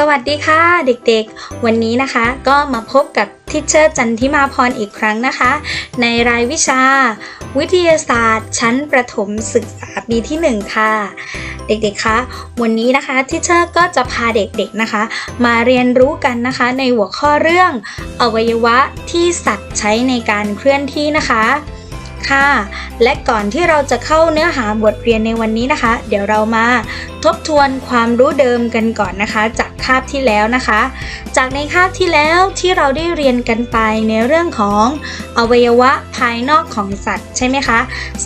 สวัสดีค่ะเด็กๆ วันนี้นะคะก็มาพบกับทิชเชอร์จันทิมาพรอีกครั้งนะคะ ในรายวิชา วิทยาศาสตร์ ชั้นประถมศึกษาปีที่ 1 ค่ะ เด็กๆคะวันนี้นะคะทิชเชอร์ก็จะพาเด็กๆนะคะ มาเรียนรู้กันนะคะ ในหัวข้อเรื่อง อวัยวะที่สัตว์ใช้ในการเคลื่อนที่นะคะ ค่ะ และก่อนที่เราจะเข้าเนื้อหาบทเรียนในวันนี้นะคะ เดี๋ยวเรามาทบทวนความรู้เดิมกันก่อนนะคะ จากคาบที่แล้วนะคะ จากในคาบที่แล้วที่เราได้เรียนกันไปในเรื่องของอวัยวะภายนอกของสัตว์ใช่ไหมคะ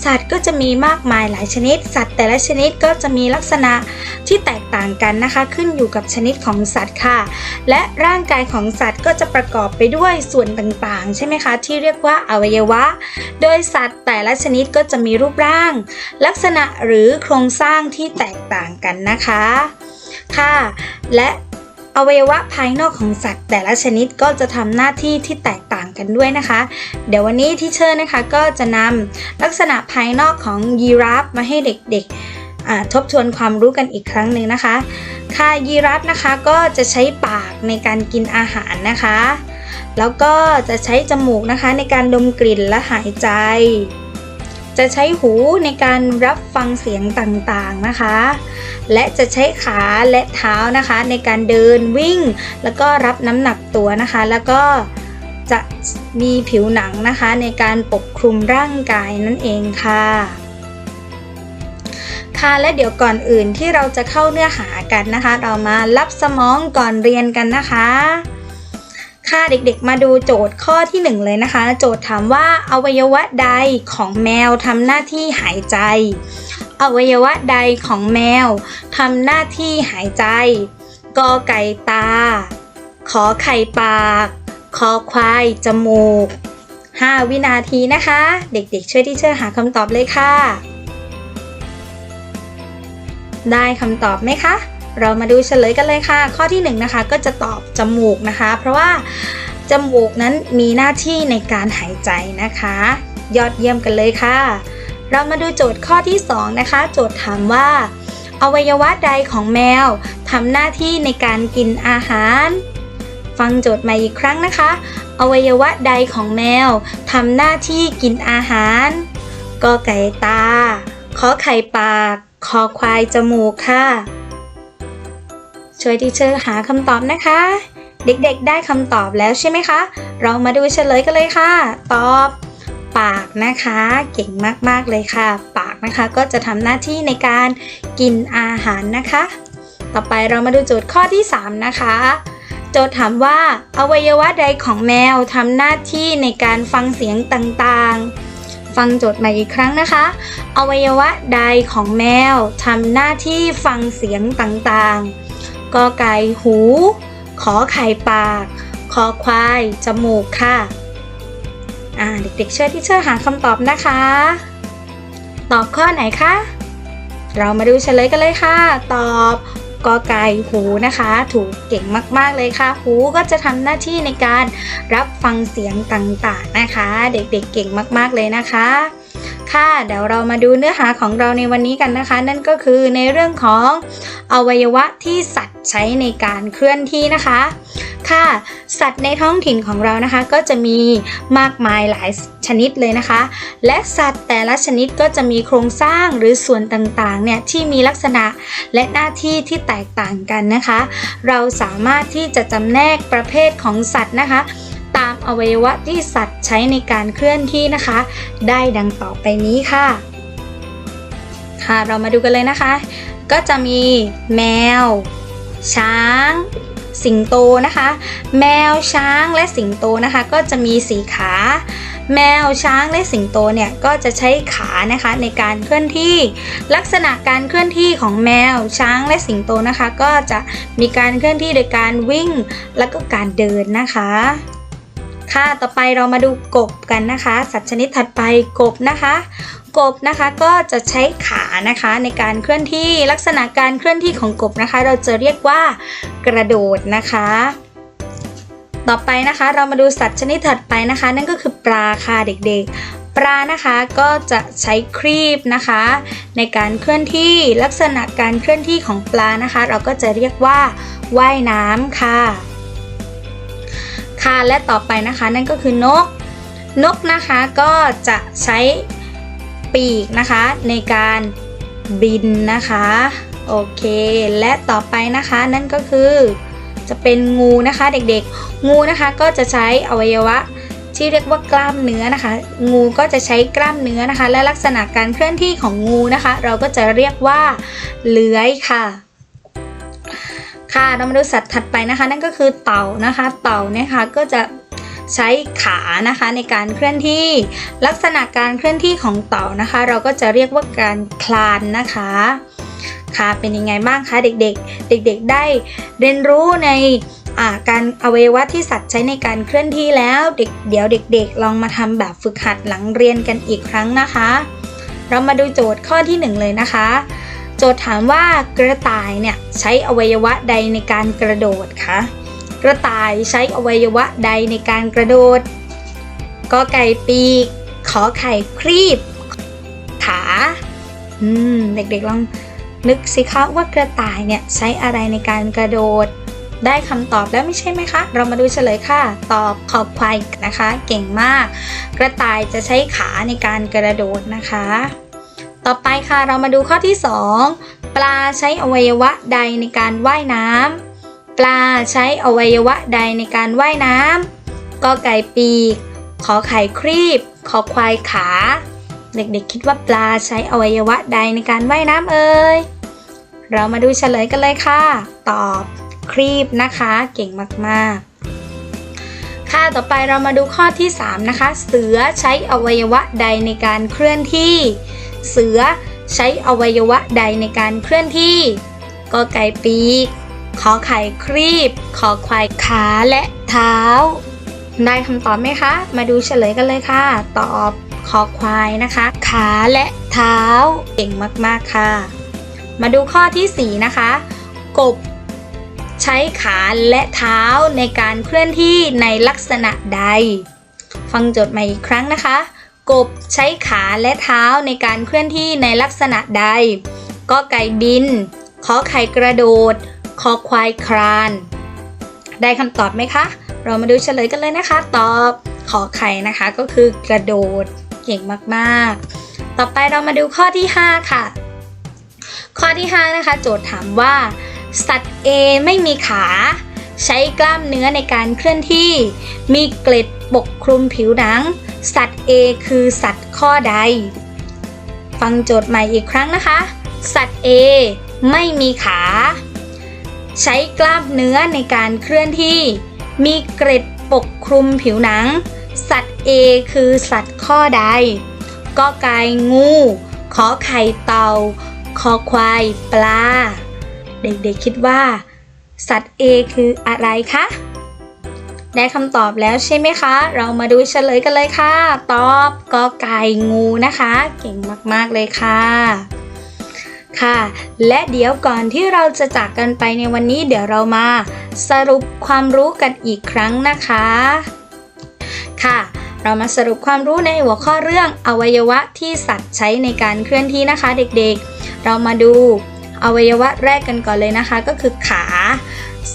สัตว์ก็จะมีมากมายหลายชนิด สัตว์แต่ละชนิดก็จะมีลักษณะที่แตกต่างกันนะคะ ขึ้นอยู่กับชนิดของสัตว์ค่ะ และร่างกายของสัตว์ก็จะประกอบไปด้วยส่วนต่างๆ ใช่ไหมคะ ที่เรียกว่าอวัยวะ โดยสัตว์ัตว์แต่ละชนิดก็จะมีรูปร่าง ลักษณะหรือโครงสร้างที่แตกต่างกันนะคะ ค่ะ และอวัยวะภายนอกของสัตว์แต่ละชนิดก็จะทำหน้าที่ที่แตกต่างกันด้วยนะคะ เดี๋ยววันนี้ที่เชิญนะคะก็จะนำลักษณะภายนอกของยีราฟมาให้เด็กๆทบทวนความรู้กันอีกครั้งหนึ่งนะคะ ค่ะยีราฟนะคะก็จะใช้ปากในการกินอาหารนะคะ แล้วก็จะใช้จมูกนะคะในการดมกลิ่นและหายใจ จะใช้หูในการรับฟังเสียงต่างๆนะคะ และจะใช้ขาและเท้านะคะ ในการเดินวิ่ง แล้วก็รับน้ำหนักตัวนะคะ แล้วก็จะมีผิวหนังนะคะ ในการปกคลุมร่างกายนั่นเองค่ะค่ะและเดี๋ยวก่อนอื่นที่เราจะเข้าเนื้อหากันนะคะ เรามารับสมองก่อนเรียนกันนะคะ ค่ะเด็กๆ มาดูโจทย์ข้อที่ 1 เลยนะคะ โจทย์ถามว่าอวัยวะใดของแมวทำหน้าที่หายใจ อวัยวะใดของแมวทำหน้าที่หายใจกอไก่ตา ขอไข่ปาก คอควายจมูก 5 วินาทีนะคะ เด็กๆ ช่วยที่เชอร์หาคำตอบเลยค่ะ ได้คำตอบไหมคะ เรามาดูเฉลยกันเลยค่ะ ข้อที่1นงนะคะก็จะตอบจมูกนะคะ เพราะว่าจมูกนั้นมีหน้าที่ในการหายใจนะคะ ยอดเยี่ยมกันเลยค่ะ เรามาดูโจทย์ข้อที่ 2 นะคะ โจทย์ถามว่า อวัยวะใดของแมวทำหน้าที่ในการกินอาหาร ฟังโจทย์ใหม่อีกครั้งนะคะ อวัยวะใดของแมวทำหน้าที่กินอาหารกอไก่ตาขอไข่ปาก คอควายจมูกค่ะ ช่วยทีเชอร์หาคำตอบนะคะ เด็กๆได้คำตอบแล้วใช่ไหมคะ เรามาดูเฉลยกันเลยค่ะ ตอบปากนะคะ เก่งมากๆเลยค่ะ ปากนะคะก็จะทำหน้าที่ในการกินอาหารนะคะ ต่อไปเรามาดูโจทย์ข้อที่ 3 นะคะ โจทย์ถามว่าอวัยวะใดของแมวทำหน้าที่ในการฟังเสียงต่างๆ ฟังโจทย์ใหม่อีกครั้งนะคะ อวัยวะใดของแมวทำหน้าที่ฟังเสียงต่างๆ กอไก่หู ขอไข่ปาก คอควาย จมูกค่ะ อ่า เด็กๆช่วยที่ช่วยหาคำตอบนะคะ ตอบข้อไหนคะ เรามาดูเฉลยกันเลยค่ะ ตอบกอไก่หูนะคะ ถูกเก่งมาก ๆ เลยค่ะ หูก็จะทำหน้าที่ในการรับฟังเสียงต่าง ๆ นะคะ เด็ก ๆเเก่งมาก ๆ เลยนะคะ ค่ะ เดี๋ยวเรามาดูเนื้อหาของเราในวันนี้กันนะคะ นั่นก็คือในเรื่องของอวัยวะที่สัตว์ใช้ในการเคลื่อนที่นะคะ ค่ะ สัตว์ในท้องถิ่นของเรานะคะ ก็จะมีมากมายหลายชนิดเลยนะคะ และสัตว์แต่ละชนิดก็จะมีโครงสร้างหรือส่วนต่างๆเนี่ยที่มีลักษณะและหน้าที่ที่แตกต่างกันนะคะ เราสามารถที่จะจำแนกประเภทของสัตว์นะคะ อวัยวะที่สัตว์ใช้ในการเคลื่อนที่นะคะ ได้ดังต่อไปนี้ค่ะ ค่ะเรามาดูกันเลยนะคะ ก็จะมีแมว ช้าง สิงโตนะคะ แมวช้างและสิงโตนะคะ ก็จะมีสีขา แมวช้างและสิงโตเนี่ยก็จะใช้ขานะคะในการเคลื่อนที่ ลักษณะการเคลื่อนที่ของแมวช้างและสิงโตนะคะ ก็จะมีการเคลื่อนที่โดยการวิ่ง แล้วก็การเดินนะคะ ค่ะ ต่อไปเรามาดูกบกันนะคะ สัตว์ชนิดถัดไปกบนะคะ กบนะคะก็จะใช้ขานะคะในการเคลื่อนที่ลักษณะการเคลื่อนที่ของกบนะคะ เราจะเรียกว่ากระโดดนะคะ ต่อไปนะคะเรามาดูสัตว์ชนิดถัดไปนะคะ นั่นก็คือปลาค่ะเด็กๆปลานะคะก็จะใช้ครีบนะคะ ในการเคลื่อนที่ลักษณะการเคลื่อนที่ของปลานะคะ เราก็จะเรียกว่าว่ายน้ำค่ะ ค่ะและต่อไปนะคะนั่นก็คือนก นกนะคะก็จะใช้ปีกนะคะในการบินนะคะโอเคและต่อไปนะคะนั่นก็คือจะเป็นงูนะคะเด็กๆ งูนะคะก็จะใช้อวัยวะที่เรียกว่ากล้ามเนื้อนะคะ งูก็จะใช้กล้ามเนื้อนะคะ และลักษณะการเคลื่อนที่ของงูนะคะ เราก็จะเรียกว่าเลื้อยค่ะ ค่ะเรามาดูสัตว์ถัดไปนะคะ นั่นก็คือเต่านะคะ เต่าเนี่ยค่ะก็จะใช้ขานะคะในการเคลื่อนที่ ลักษณะการเคลื่อนที่ของเต่านะคะ เราก็จะเรียกว่าการคลานนะคะค่ะเป็นยังไงบ้างคะเด็กๆ เด็กๆได้เรียนรู้ในการอวัยวะที่สัตว์ใช้ในการเคลื่อนที่แล้วเด็กเดี๋ยวเด็ก ๆ ลองมาทำแบบฝึกหัดหลังเรียนกันอีกครั้งนะคะ เรามาดูโจทย์ข้อที่หนึ่งเลยนะคะ จทย์ถามว่ากระต่ายเนี่ยใช้อวัยวะใดในการกระโดดคะกระต่ายใช้อวัยวะใดในการกระโดดกอไก่ปีก ขอไข่ครีบ ขาอืมเด็กๆลองนึกสิคะว่ากระต่ายเนี่ยใช้อะไรในการกระโดด ได้คำตอบแล้วไม่ใช่ไหมคะ เรามาดูเฉลยค่ะ ตอบขอบควายนะคะ เก่งมาก กระต่ายจะใช้ขาในการกระโดดนะคะ ต่อไปค่ะเรามาดูข้อที่ 2 ปลาใช้อวัยวะใดในการว่ายน้ำปลาใช้อวัยวะใดในการว่ายน้ำกอไก่ปีก ขอไข่ครีบ ขอควายขา เด็กๆคิดว่าปลาใช้อวัยวะใดในการว่ายน้ำเอ่ยเรามาดูเฉลยกันเลยค่ะ ตอบครีบนะคะ เก่งมากๆค่ะต่อไปเรามาดูข้อที่ 3 นะคะ เสือใช้อวัยวะใดในการเคลื่อนที่ เสือ ใช้อวัยวะใดในการเคลื่อนที่กอไก่ปีก ขอไข่ครีบ ขอควายขาและเท้า ได้คำตอบไหมคะ มาดูเฉลยกันเลยค่ะ ตอบคอควายนะคะ ขาและเท้า เก่งมากๆค่ะ มาดูข้อที่ 4 นะคะ กบ ใช้ขาและเท้าในการเคลื่อนที่ในลักษณะใด ฟังโจทย์ใหม่อีกครั้งนะคะ กบใช้ขาและเท้าในการเคลื่อนที่ในลักษณะใด ก็ไก่บิน ขอไข่กระโดด คอควายคลาน ได้คำตอบไหมคะ เรามาดูเฉลยกันเลยนะคะ ตอบขอไข่นะคะก็คือกระโดด เก่งมากๆ ต่อไปเรามาดูข้อที่ 5 ค่ะ ข้อที่ 5 นะคะ โจทย์ถามว่า สัตว์ A ไม่มีขา ใช้กล้ามเนื้อในการเคลื่อนที่ มีเกล็ดปกคลุมผิวหนัง สัตว์ A คือสัตว์ข้อใด ฟังโจทย์ใหม่อีกครั้งนะคะ สัตว์ A ไม่มีขา ใช้กล้ามเนื้อในการเคลื่อนที่ มีเกร็ดปกคลุมผิวหนัง สัตว์ A คือสัตว์ข้อใดกอไก่งู ขอไข่เต่า คอควายปลา เด็กๆคิดว่า สัตว์ A คืออะไรคะ ได้คำตอบแล้วใช่ไหมคะ เรามาดูเฉลยกันเลยค่ะ ตอบกอไก่งูนะคะ เก่งมากๆเลยค่ะค่ะ และเดี๋ยวก่อนที่เราจะจากกันไปในวันนี้เดี๋ยวเรามาสรุปความรู้กันอีกครั้งนะคะ ค่ะ เรามาสรุปความรู้ในหัวข้อเรื่องอวัยวะที่สัตว์ใช้ในการเคลื่อนที่นะคะ เด็กๆ เรามาดูอวัยวะแรกกันก่อนเลยนะคะ ก็คือขา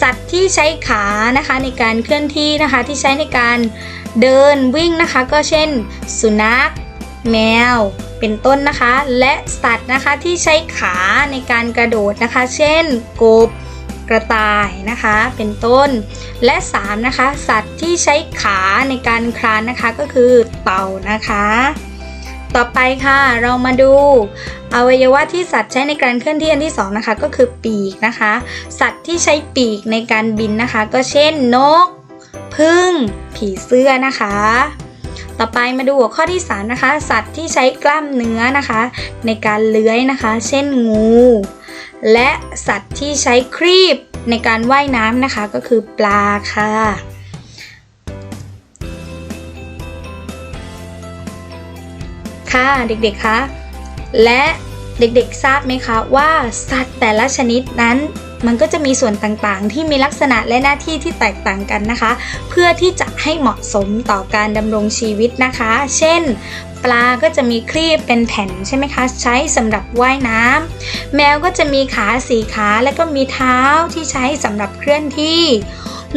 สัตว์ที่ใช้ขานะคะในการเคลื่อนที่นะคะที่ใช้ในการเดินวิ่งนะคะ ก็เช่น สุนัข แมว เป็นต้นนะคะ และสัตว์นะคะที่ใช้ขาในการกระโดดนะคะ เช่นกบกระต่ายนะคะ เป็นต้น และ 3 นะคะ สัตว์ที่ใช้ขาในการคลานนะคะก็คือเต่านะคะ ต่อไปค่ะเรามาดูอวัยวะที่สัตว์ใช้ในการเคลื่อนที่อันที่สองนะคะก็คือปีกนะคะ สัตว์ที่ใช้ปีกในการบินนะคะ ก็เช่นนกพึ่ง ผีเสื้อนะคะ ต่อไปมาดูหัวข้อที่3นะคะ สัตว์ที่ใช้กล้ามเนื้อนะคะ ในการเลื้อยนะคะ เช่นงู และสัตว์ที่ใช้ครีบในการว่ายน้ำนะคะ ก็คือปลาค่ะ ค่ะเด็กๆคะและเด็กๆทราบไหมคะว่าสัตว์แต่ละชนิดนั้นมันก็จะมีส่วนต่างๆ ที่มีลักษณะและหน้าที่ที่แตกต่างกันนะคะ เพื่อที่จะให้เหมาะสมต่อการดำรงชีวิตนะคะ เช่น ปลาก็จะมีครีบเป็นแผ่นใช่ไหมคะใช้สำหรับว่ายน้ำแมวก็จะมีขาสี่ขาและก็มีเท้าที่ใช้สำหรับเคลื่อนที่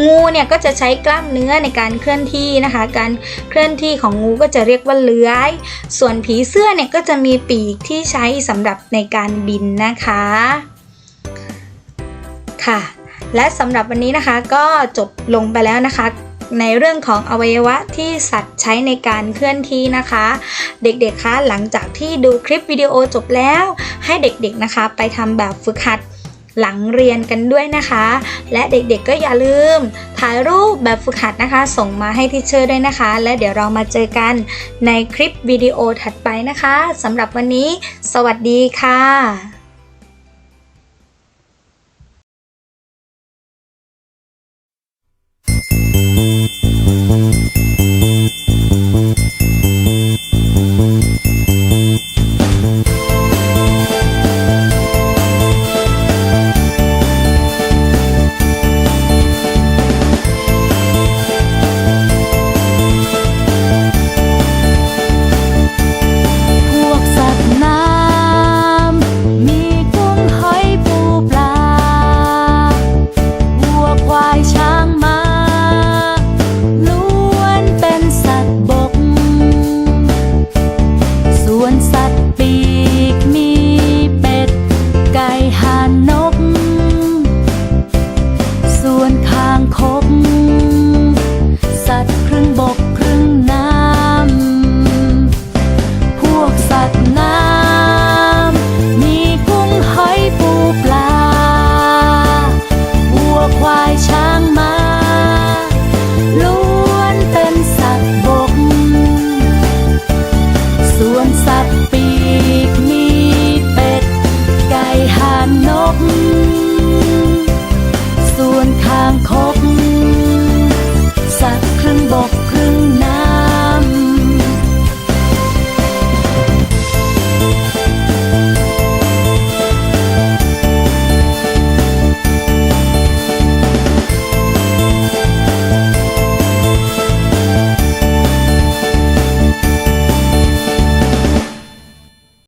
งูเนี่ยก็จะใช้กล้ามเนื้อในการเคลื่อนที่นะคะ การเคลื่อนที่ของงูก็จะเรียกว่าเลื้อย ส่วนผีเสื้อเนี่ยก็จะมีปีกที่ใช้สำหรับในการบินนะคะ ค่ะ และสำหรับวันนี้นะคะก็จบลงไปแล้วนะคะในเรื่องของอวัยวะที่สัตว์ใช้ในการเคลื่อนที่นะคะ เด็กๆคะหลังจากที่ดูคลิปวิดีโอจบแล้ว ให้เด็กๆนะคะ ไปทำแบบฝึกหัด หลังเรียนกันด้วยนะคะ และเด็กๆก็อย่าลืม ถ่ายรูปแบบฝึกหัดนะคะ ส่งมาให้ทีเชอร์ด้วยนะคะ และเดี๋ยวเรามาเจอกันในคลิปวิดีโอถัดไปนะคะสำหรับวันนี้ สวัสดีค่ะ